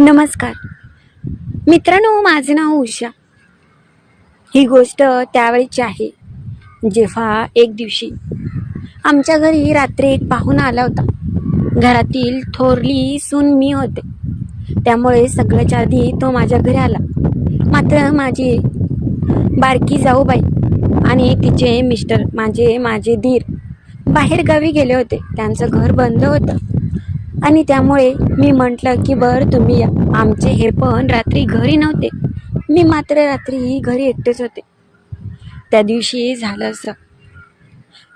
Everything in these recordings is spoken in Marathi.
नमस्कार. मित्रांनो माझे नाव उषा. ही गोष्ट त्यावेळीची आहे जेव्हा एक दिवशी आमच्या घरी रात्री एक पाहुणा आला होता. घरातील थोरली सून मी होते. त्यामुळे सगळ्याच्या आधी तो माझ्या घरी आला. मात्र माझी बारकी जाऊबाई आणि तिचे मिस्टर माझे माझे दीर बाहेर गावी गेले होते. त्यांचं घर बंद होतं. आणि त्यामुळे मी म्हटलं की बरं तुम्ही या. आमचे हे पण रात्री घरी नव्हते. मी मात्र रात्री घरी एकटेच होते. त्या दिवशी झालं असं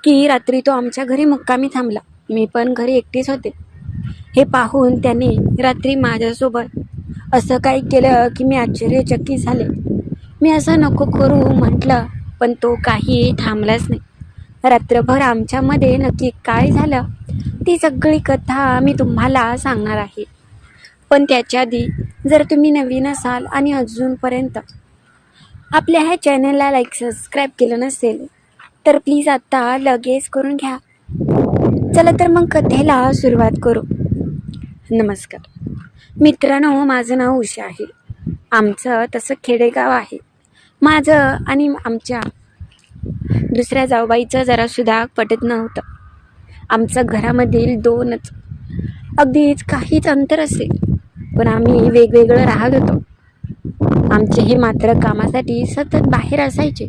की रात्री तो आमच्या घरी मुक्कामी थांबला. मी पण घरी एकटीच होते. हे पाहून त्याने रात्री माझ्यासोबत असं काही केलं की मी आश्चर्यचकित झाले. मी असं नको करू म्हटलं पण तो काही थांबलाच नाही. रात्रभर आमच्यामध्ये नक्की काय झालं? ती सगळी कथा मी तुम्हाला सांगणार आहे. पण त्याच्या आधी जर तुम्ही नवीन असाल आणि अजूनपर्यंत आपल्या ह्या चॅनलला लाईक सबस्क्राईब केलं नसेल तर प्लीज आत्ता लगेच करून घ्या. चला तर मग कथेला सुरुवात करू. नमस्कार. मित्रांनो माझं नाव उषा आहे. आमचं तसं खेडेगाव आहे. माझं आणि आमच्या दुसऱ्या जाऊबाईचं जरासुद्धा पटत नव्हतं. आमचं घरामधील दोनच. अगदीच काहीच अंतर असेल पण आम्ही वेगवेगळं राहत होतो. आमचे हे मात्र कामासाठी सतत बाहेर असायचे.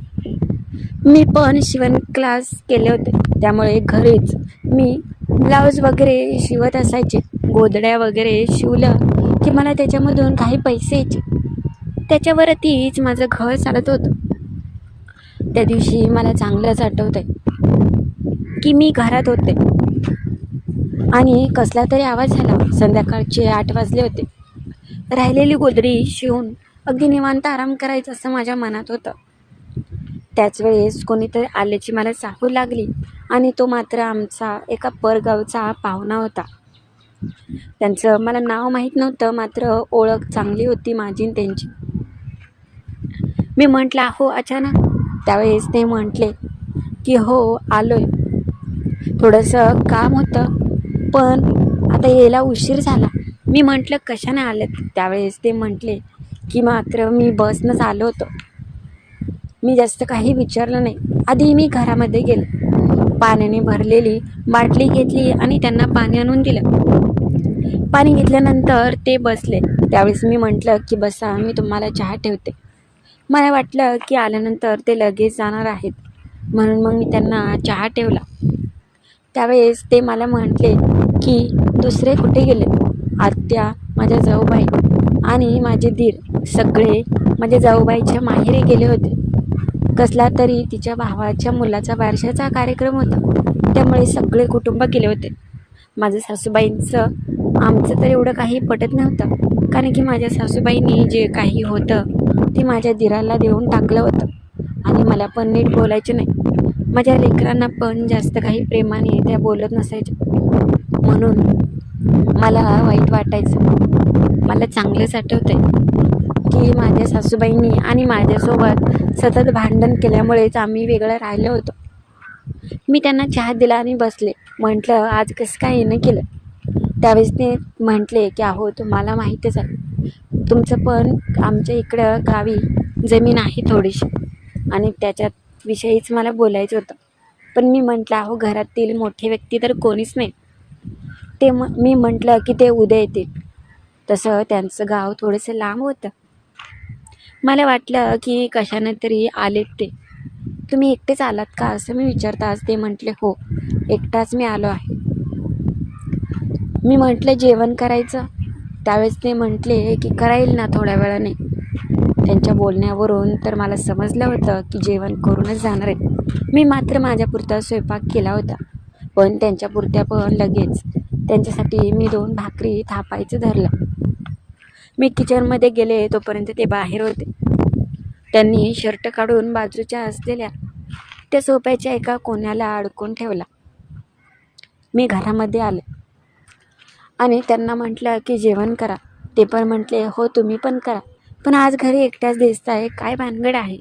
मी पण शिवण क्लास केले होते. त्यामुळे घरीच मी ब्लाऊज वगैरे शिवत असायचे. गोदड्या वगैरे शिवलं की मला त्याच्यामधून काही पैसे यायचे. त्याच्यावरतीच माझं घर चालत होतं. त्या दिवशी मला चांगलंच आठवतं आहे की मी घरात होते. आणि कसला तरी आवाज झाला. संध्याकाळचे आठ वाजले होते. राहिलेली गोदरी शिवून अगदी निवांत आराम करायचं असं माझ्या मनात होतं. त्याच वेळेस कोणीतरी आल्याची मला चाहू लागली आणि तो मात्र आमचा एका परगावचा पाहुणा होता. त्यांचं मला नाव माहीत नव्हतं मात्र ओळख चांगली होती माझी त्यांची. मी म्हटलं हो अचानक. त्यावेळेस ते म्हटले की हो आलोय. थोडंसं काम होतं. पण आता यायला उशीर झाला. मी म्हटलं कशाने आलेत? त्यावेळेस ते म्हटले की मात्र मी बसनंच आलो होतो. मी जास्त काही विचारलं नाही. आधी मी घरामध्ये गेलो. पाण्याने भरलेली बाटली घेतली आणि त्यांना पाणी आणून दिलं. पाणी घेतल्यानंतर ते बसले. त्यावेळेस मी म्हटलं की बसा मी तुम्हाला चहा ठेवते. मला वाटलं की आल्यानंतर ते लगेच जाणार आहेत. म्हणून मग मी त्यांना चहा ठेवला. त्यावेळेस ते मला म्हटले की दुसरे कुठे गेले? आत्या माझ्या जाऊबाई आणि माझे दीर सगळे माझ्या जाऊबाईच्या माहेरी गेले होते. कसला तरी तिच्या भावाच्या मुलाचा बारशाचा कार्यक्रम होता. त्यामुळे सगळे कुटुंब गेले होते. माझं सासूबाईंचं आमचं तर एवढं काही पटत नव्हतं. कारण की माझ्या सासूबाईंनी जे काही होतं ते माझ्या दिराला देऊन टाकलं होतं. आणि मला पण नीट बोलायचं नाही. माझ्या लेकरांना पण जास्त काही प्रेमाने त्या बोलत नसायच्या. म्हणून मला वाईट वाटायचं. मला चांगलंच आठवतं आहे की माझ्या सासूबाईंनी आणि माझ्यासोबत सतत भांडण केल्यामुळेच आम्ही वेगळं राहिलो होतो. मी त्यांना चहा दिला आणि बसले. म्हटलं आज कसं काय येणं केलं? त्यावेळेस ते म्हटले की अहो तुम्हाला माहीतच आहे. तुमचं पण आमच्या इकडं गावी जमीन आहे थोडीशी आणि त्याच्यात विषयीच मला बोलायचं होतं. पण मी म्हटलं अहो घरातील मोठे व्यक्ती तर कोणीच नाही. ते म मी म्हटलं की ते उद्या येतील. तसं त्यांचं गाव थोडंसं लांब होतं. मला वाटलं की कशाने तरी आलेत ते. तुम्ही एकटेच आलात का? असं मी विचारताच ते म्हटले हो एकटाच मी आलो आहे. मी म्हटलं जेवण करायचं? त्यावेळेस ते म्हटले की कराईल ना थोड्या वेळाने. त्यांच्या बोलण्यावरून तर मला समजलं होतं की जेवण करूनच जाणार आहे मी मात्र माझ्यापुरता स्वयंपाक केला होता. पण त्यांच्यापुरत्या पण लगेच त्यांच्यासाठी मी दोन भाकरी थापायचं धरलं. मी किचनमध्ये गेले तोपर्यंत ते बाहेर होते. त्यांनी शर्ट काढून बाजूच्या असलेल्या त्या सोप्याच्या एका कोण्याला अडकून ठेवला. मी घरामध्ये आले आणि त्यांना म्हटलं की जेवण करा. ते पण म्हटले हो तुम्ही पण करा. पण आज घरी एकट्याच दिसताय काय भानगड आहे?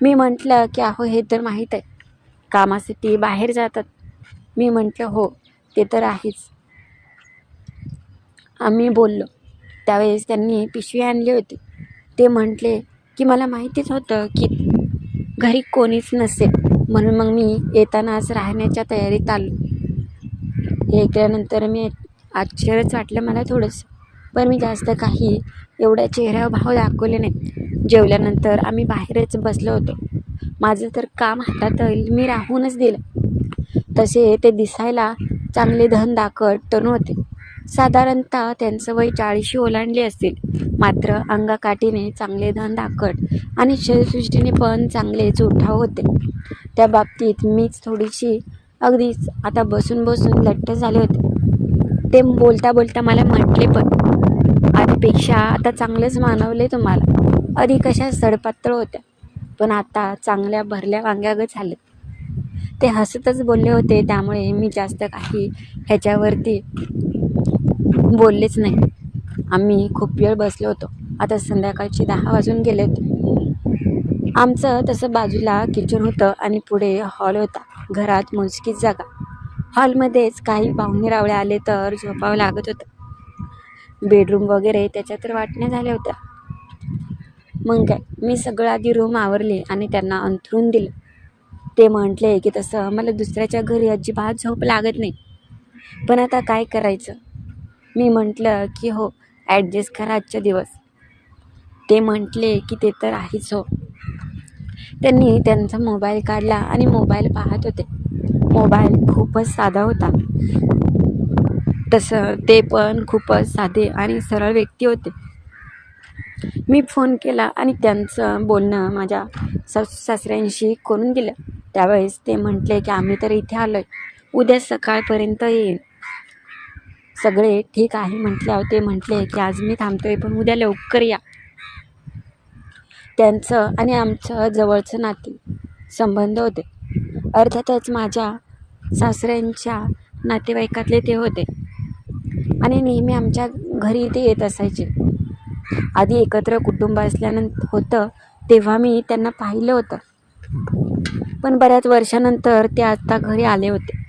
मी म्हटलं की अहो हे तर माहीत आहे. कामासाठी बाहेर जातात. मी म्हटलं हो ते तर आहेच. आम्ही बोललो. त्यावेळेस त्यांनी पिशवी आणली होती. ते म्हटले की मला माहितीच होतं की घरी कोणीच नसेल. म्हणून मग मी येतानाच राहण्याच्या तयारीत आलो. हे ऐकल्यानंतर मी आश्चर्यच वाटलं मला थोडंसं. पण मी जास्त काही एवढ्या चेहऱ्यावर भाव दाखवले नाहीत. जेवल्यानंतर आम्ही बाहेरच बसलो होतो. माझं तर काम हातात मी राहूनच दिलं. तसे ते दिसायला चांगले धन दाखट तरुण होते. साधारणतः त्यांचं वय चाळीशी ओलांडले असतील. मात्र अंगाकाठीने चांगले धनदाकट आणि शरीरसृष्टीने पण चांगले चोठाव होते. त्या बाबतीत मीच थोडीशी अगदीच आता बसून बसून लट्ट झाले होते. ते बोलता बोलता मला म्हटले पण आधीपेक्षा आता चांगलंच मानवले तुम्हाला. आधी कशा सडपातळ होत्या. पण आता चांगल्या भरल्या वांग्यागत झाल्या ते हसतच बोलले होते त्यामुळे मी जास्त काही ह्याच्यावरती बोललेच नाही. आम्ही खूप वेळ बसलो होतो. आता संध्याकाळचे दहा वाजून गेले होते आमचं तसं बाजूला किचन होतं आणि पुढे हॉल होता. घरात मोजकीच जागा. हॉलमध्येच काही पाहुणे रावळे आले तर झोपावं लागत होतं. बेडरूम वगैरे त्याच्या तर वाटण्या झाल्या होत्या. मग काय मी सगळं आधी रूम आवरली आणि त्यांना अंथरून दिलं. ते म्हटले की तसं मला दुसऱ्याच्या घरी अजिबात झोप लागत नाही. पण आता काय करायचं? मी म्हटलं की हो ॲडजस्ट करा आजच्या दिवस. ते म्हटले की ते तर आहेच हो. त्यांनी त्यांचा मोबाईल काढला आणि मोबाईल पाहत होते. मोबाईल खूपच साधा होता. तसं ते पण खूपच साधे आणि सरळ व्यक्ती होते. मी फोन केला आणि त्यांचं बोलणं माझ्या सासू सासऱ्यांशी करून दिलं. त्यावेळेस ते म्हटले की आम्ही तर इथे आलो आहे उद्या सकाळपर्यंत येईल. सगळे ठीक आहे म्हटल्यावर ते म्हटले की आज मी थांबतोय पण उद्या लवकर या. त्यांचं आणि आमचं जवळचं नाते संबंध होते. अर्थातच माझ्या सासऱ्यांच्या नातेवाईकातले ते होते. आणि नेहमी आमच्या घरी ते येत असायचे. आधी एकत्र कुटुंब असल्यानंतर होतं तेव्हा मी त्यांना पाहिलं होतं. पण बऱ्याच वर्षानंतर ते आता घरी आले होते.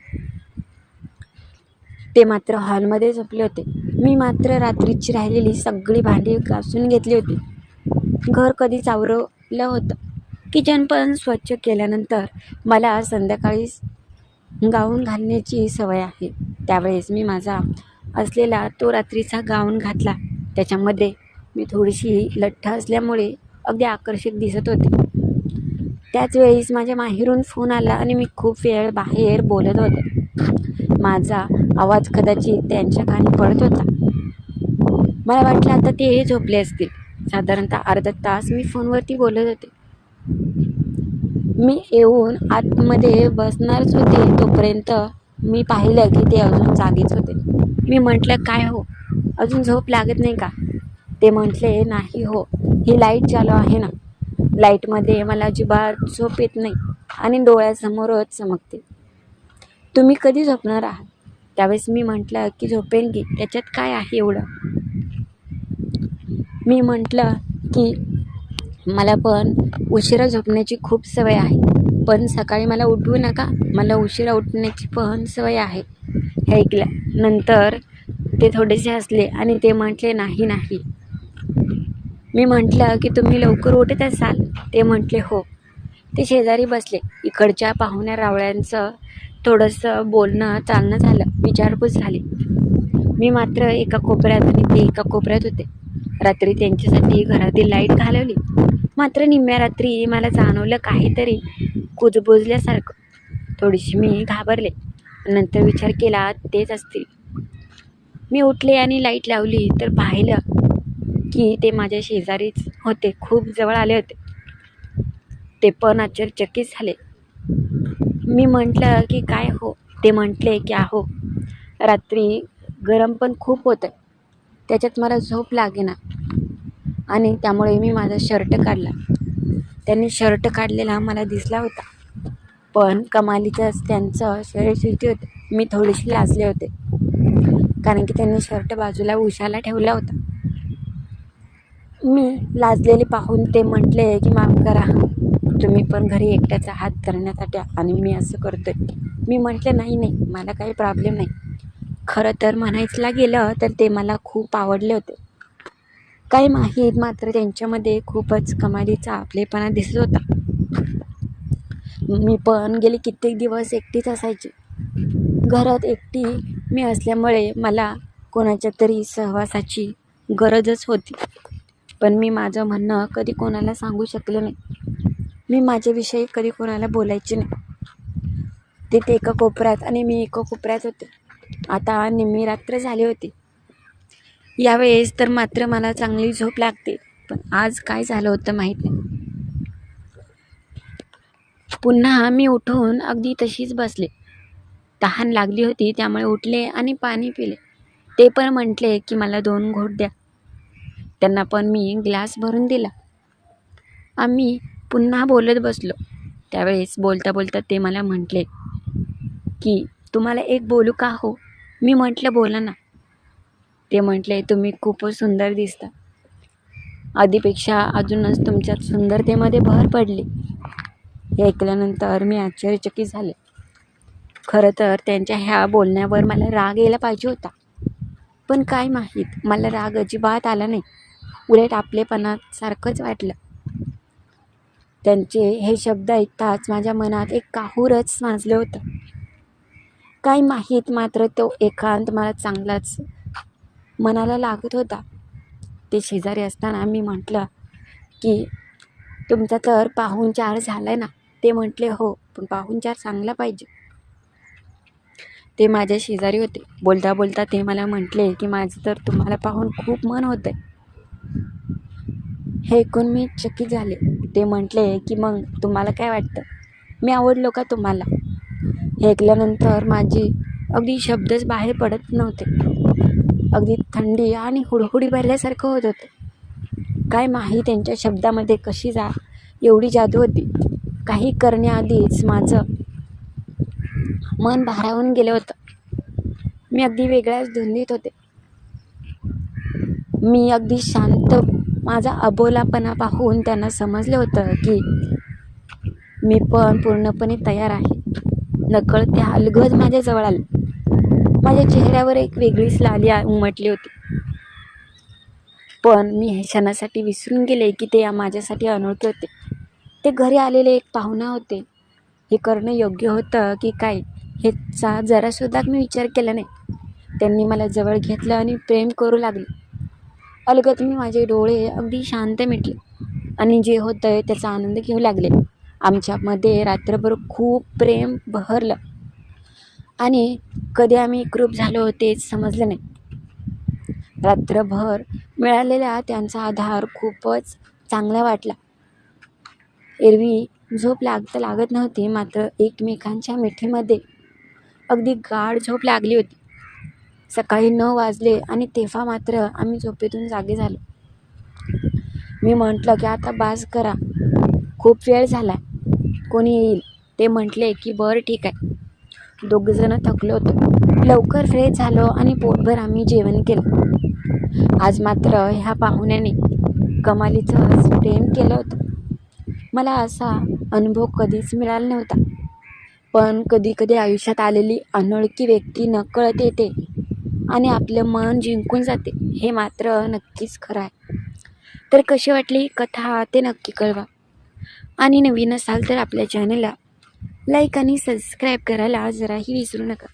ते मात्र हॉलमध्ये झोपले होते. मी मात्र रात्रीची राहिलेली सगळी भांडी घासून घेतली होती. घर कधीच आवरलं होतं. किचन पण स्वच्छ केल्यानंतर मला संध्याकाळी गाऊन घालण्याची सवय आहे. त्यावेळेस मी माझा असलेला तो रात्रीचा गाऊन घातला. त्याच्यामध्ये मी थोडीशी लठ्ठ असल्यामुळे अगदी आकर्षक दिसत होते. त्याच वेळीस माझ्या माहेरून फोन आला आणि मी खूप वेळ बाहेर बोलत होते. माझा आवाज कदाचित त्यांच्या कानी पडत होता. मला वाटलं आता ते झोपले असतील. साधारणतः अर्धा तास मी फोनवरती बोलत होते. मी येऊन आतमध्ये बसणारच होते तोपर्यंत मी पाहिलं की ते अजून जागीच होते. मी म्हटलं काय हो? अजून झोप लागत नाही का? ते म्हटले नाही हो ही लाइट चालू आहे ना. लाईटमध्ये मला अजिबात झोप येत नाही आणि डोळ्यासमोरच चमकते. तुम्ही कधी झोपणार आहात? त्यावेळेस मी म्हटलं की झोपेन की त्याच्यात काय आहे एवढं? मी म्हटलं की मला पण उशिरा झोपण्याची खूप सवय आहे. पण सकाळी मला उठवू नका मला उशिरा उठण्याची पण सवय आहे. हे ऐकलं. नंतर ते थोडेसे हसले आणि ते म्हटले नाही नाही. मी म्हटलं की तुम्ही लवकर उठत असाल. ते म्हटले हो. ते शेजारी बसले. इकडच्या पाहुण्या रावळ्यांचं थोडंसं बोलणं चालणं झालं. विचारपूस झाली. मी मात्र एका कोपऱ्यात आणि ते एका कोपऱ्यात होते. रात्री त्यांच्यासाठी घरातील लाइट घालवली. मात्र निम्म्या रात्री मला जाणवलं काहीतरी कुजबुजल्यासारखं. थोडीशी मी घाबरले. नंतर विचार केला तेच असतील. मी उठले आणि लाइट लावली. तर पाहिलं की ते माझ्या शेजारीच होते. खूप जवळ आले होते. ते पण आश्चर्यचकित झाले. मी म्हटलं की काय हो? ते म्हटले की आहो रात्री गरम पण खूप होतं त्याच्यात मला झोप लागेना. आणि त्यामुळे मी माझा शर्ट काढला. त्यांनी शर्ट काढलेला मला दिसला होता. पण कमालीचंच त्यांचं शरीरसृष्टी होते. मी थोडीशी लाजले होते. कारण की त्यांनी शर्ट बाजूला उशाला ठेवला होता. मी लाजलेले पाहून ते म्हटले की माफ करा. तुम्ही पण घरी एकट्याचा हात करण्यासाठी आणि मी असं करतो आहे मी म्हटले नाही नाही मला काही प्रॉब्लेम नाही. खरं तर म्हणायचं गेलं तर ते मला खूप आवडले होते. काही माहीत मात्र त्यांच्यामध्ये खूपच कमालीचा आपलेपणा दिसत होता. मी पण गेले कित्येक दिवस एकटीच असायचे. घरात एकटी मी असल्यामुळे मला कोणाच्या तरी सहवासाची गरजच होती. पण मी माझं म्हणणं कधी कोणाला सांगू शकले नाही. मी माझ्याविषयी कधी कोणाला बोलायचे नाही. तिथे एका कोपऱ्यात आणि मी एका कोपऱ्यात होते. आता निम्मी रात्र झाली होती. यावेळेस तर मात्र मला चांगली झोप लागते पण आज काय झालं होतं माहीत नाही. पुन्हा मी उठून अगदी तशीच बसले. तहान लागली होती त्यामुळे उठले आणि पाणी पिले. ते पण म्हटले की मला दोन घोट द्या. त्यांना पण मी ग्लास भरून दिला. आम्ही पुन्हा बोलत बसलो. त्यावेळेस बोलता बोलता ते मला म्हटले की तुम्हाला एक बोलू का हो? मी म्हटलं बोला ना. ते म्हटले तुम्ही खूपच सुंदर दिसता. आधीपेक्षा अजूनच तुमच्यात सुंदरतेमध्ये भर पडली. हे ऐकल्यानंतर मी आश्चर्यचकित झाले. खरं तर त्यांच्या ह्या बोलण्यावर मला राग यायला पाहिजे होता. पण काय माहीत मला राग अजिबात आला नाही. उलट आपलेपणात सारखंच वाटलं. त्यांचे हे शब्द ऐकताच माझ्या मनात एक काहूरच माजलं होतं. काय माहीत मात्र तो एकांत मला चांगलाच मनाला लागत होता. ते शेजारी असताना मी म्हटलं की तुमचा तर पाहुणचार झाला आहे ना. ते म्हटले हो पण पाहुणचार चांगला पाहिजे. ते माझ्या शेजारी होते. बोलता बोलता ते मला म्हटले की माझं तर तुम्हाला पाहून खूप मन होतं आहे हे ऐकून मी चकित झाले. ते म्हटले की मग तुम्हाला काय वाटतं? मी आवडलो का तुम्हाला? हे ऐकल्यानंतर माझी अगदी शब्दच बाहेर पडत नव्हते. अगदी थंडी आणि हुडहुडी भरल्यासारखं होत होतं. काय माही त्यांच्या शब्दामध्ये कशी जा एवढी जादू होती. काही करण्याआधीच माझं मन भारावून गेलं होतं. मी अगदी वेगळ्याच धुंदीत होते. मी अगदी शांत माझा अबोलापणा पाहून त्यांना समजलं होतं की मी पण पूर्णपणे तयार आहे. नकळत ते अलगद माझ्याजवळ आले. माझ्या चेहऱ्यावर एक वेगळीच लाली उमटली होती. पण मी हे क्षणासाठी विसरून गेले की ते माझ्यासाठी अनोळखे होते. ते घरी आलेले एक पाहुणा होते. हे करणं योग्य होतं की काय ह्याचा जरासुद्धा मी विचार केला नाही. त्यांनी मला जवळ घेतलं आणि प्रेम करू लागले. अलगद मी माझे डोळे अगदी शांत मिटले. आणि जे होतं आहे त्याचा आनंद घेऊ लागले. आमच्यामध्ये रात्रभर खूप प्रेम बहरलं. आणि कधी आम्ही एकरूप झालो होतेच समजलं नाही. रात्रभर मिळालेला त्यांचा आधार खूपच चांगला वाटला. एरवी झोप लागत लागत नव्हती मात्र एकमेकांच्या मिठीमध्ये अगदी गाढ झोप लागली होती. सकाळी नऊ वाजले आणि तेव्हा मात्र आम्ही झोपेतून जागे झालो. मी म्हटलं की आता बास करा. खूप वेळ झाला कोणी येईल? ते म्हटले की बरं ठीक आहे. दोघंजणं थकलो होतो. लवकर फ्रेश झालो आणि पोटभर आम्ही जेवण केलं. आज मात्र ह्या पाहुण्याने कमालीचं प्रेम केलं होतं. मला असा अनुभव कधीच मिळाला नव्हता. पण कधी कधी आयुष्यात आलेली अनोळखी व्यक्ती नकळत येते. आणि आपलं मन जिंकून जाते. हे मात्र नक्कीच खरं आहे. तर कशी वाटली कथा ते नक्की कळवा. आणि नवीन असाल तर आपल्या चॅनलला लाईक आणि सबस्क्राईब करायला जराही विसरू नका.